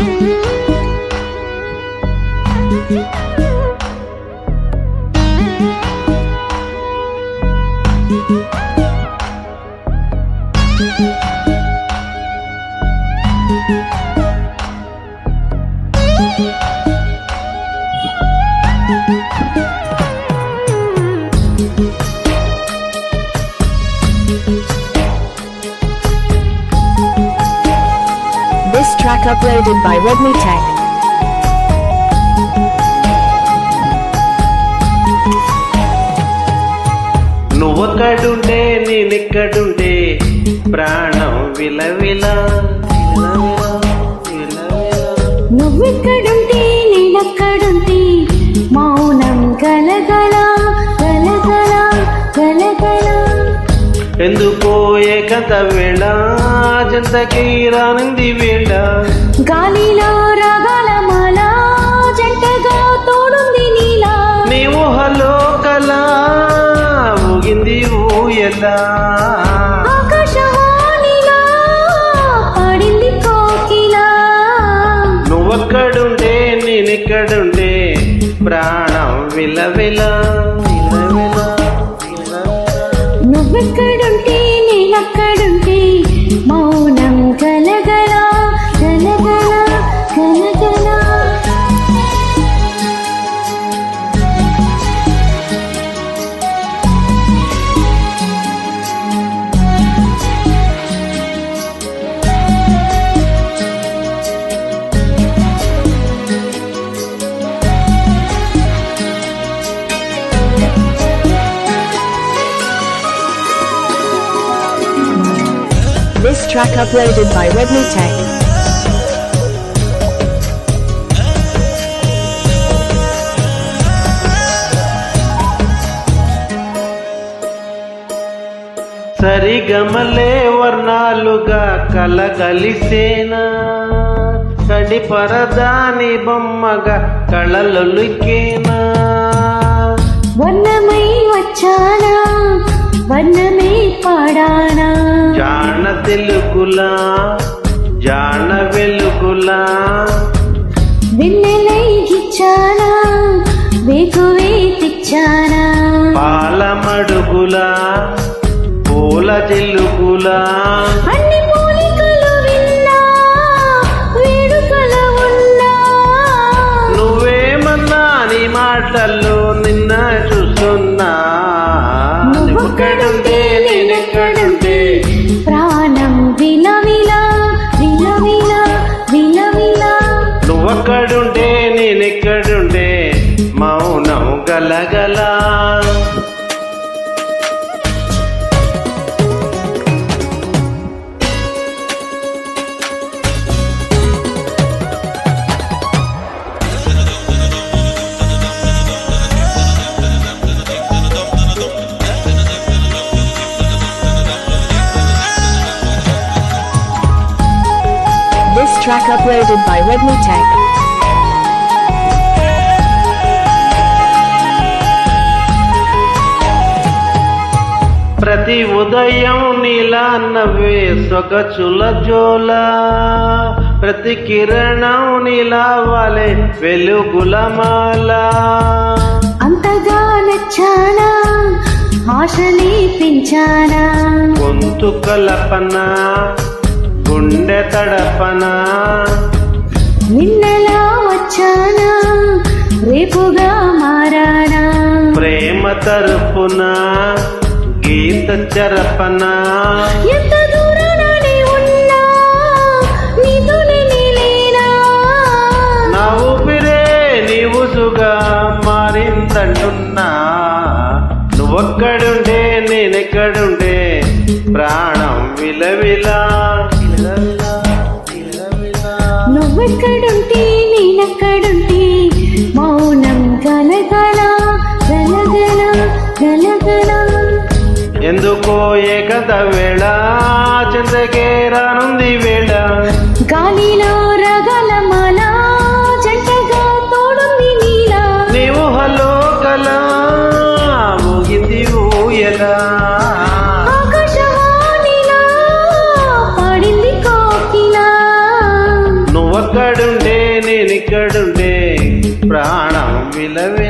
Música track uploaded by Redmi Tech. నువ్వొక్కడుంటే నేనెక్కడుంటే ప్రాణం విలవిల. నువ్వెక్కడుంటే నేనక్కడుంటే మౌనం గలగల ఎందుకో ఏకత వేళ? జంతకి రానింది వేళ. గాలిలో రాగాల మాల జంటగా తోడుంది నీలా. నీ ఊహలో కల ఊగింది ఊయలా నువ్వక్కడుంటే నేనెక్కడుంటే ప్రాణం విలవిల, track uploaded by Redmi Tech. సరిగమలే వర్ణాలుగా కలగలిసేనా? కడి పరదాని బొమ్మగా కళలొలికేనా వర్ణమై వచ్చానా? జాన తెలుగులా జాన వెలుగులా. వెన్నెలై గిచ్చానా వేగువే తెచ్చానా పాలమడుగులా పూల జిల్లుగులా. నువ్వక్కడుంటే నేనెక్కడుంటే మౌనం గలగల track uploaded by Redmi Tech. ప్రతి ఉదయం నీలా నవ్వే సొగచుల జోల. ప్రతి కిరణం నీలా వాలే వెలుగుల మాల. అంతగా నచ్చానా? ఆశని పెంచానా గొంతు కలపన? గుండె తడపన? నిన్నలా వచ్చానా? రేపుగా మారానా? ప్రేమ తరపున? గీత చరపన? ఎంత దూరానే ఉన్నా నీతోనే నేలేనా నా ఊపిరే నీవుసుగా మారిందంటున్నా. నువ్వొక్కడుంటే నేనెక్కడుంటే ప్రాణం విలవిలా. నువ్వెక్కడుంటే? ఎందుకో ఏకత వేళ చెందకే రానుంది వేళ. గాలిలో రగల మాల జంటగా తోడుంది నీలా. నీవు హలో కల ఊగింది ఊయలా ప్రాణం విలవిల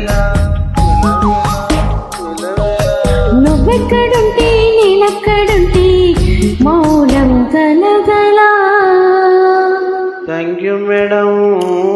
మౌనం